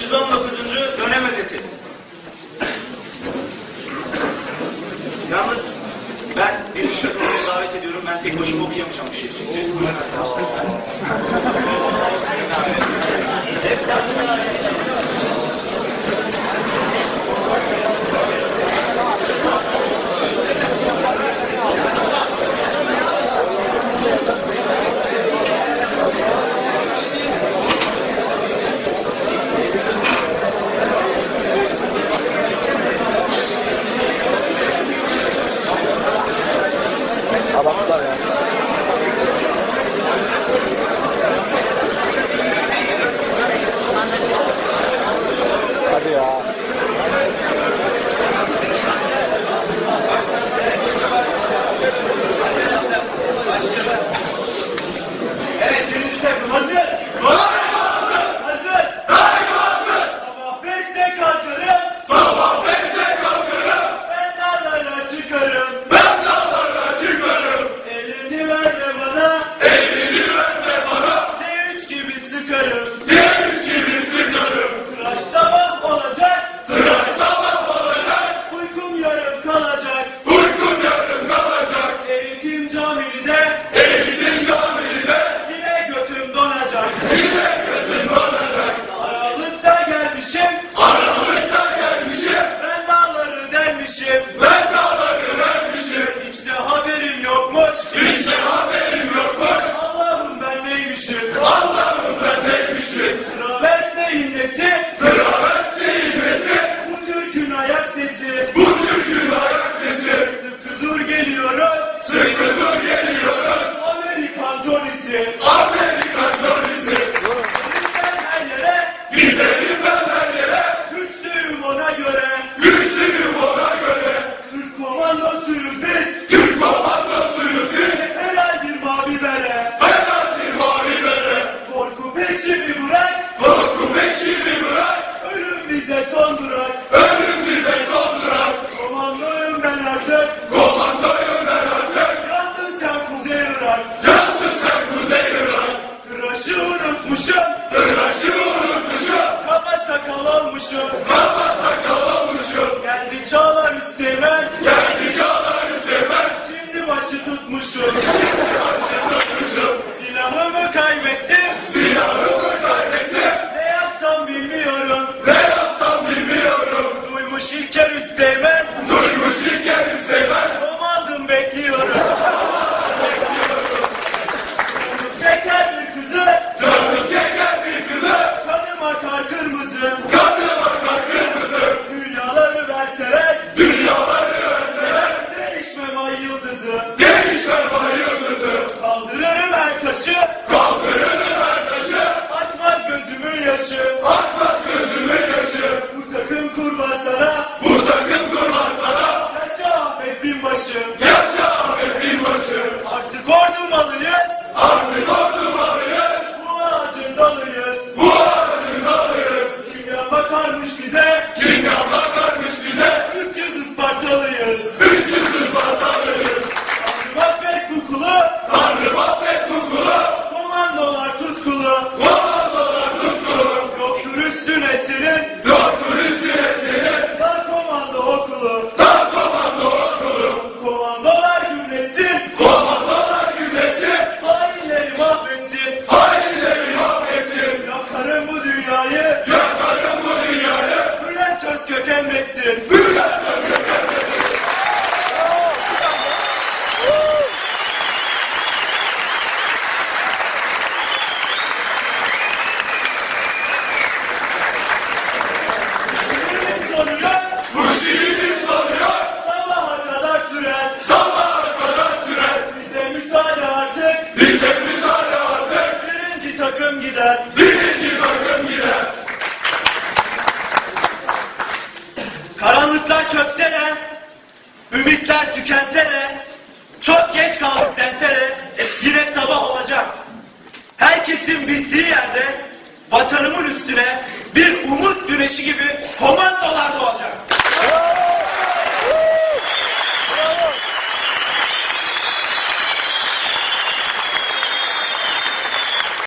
319. dönem özeti. Yalnız ben bir şarkımı davet ediyorum. Ben tek başıma okuyamayacağım bir şey. Krallarım ben neymişim? should go. akmaz gözüm. etsin. Büyük Ümitler tükense de, çok geç kaldık dense de yine sabah olacak. Herkesin bittiği yerde vatanımın üstüne bir umut güneşi gibi komandolar doğar.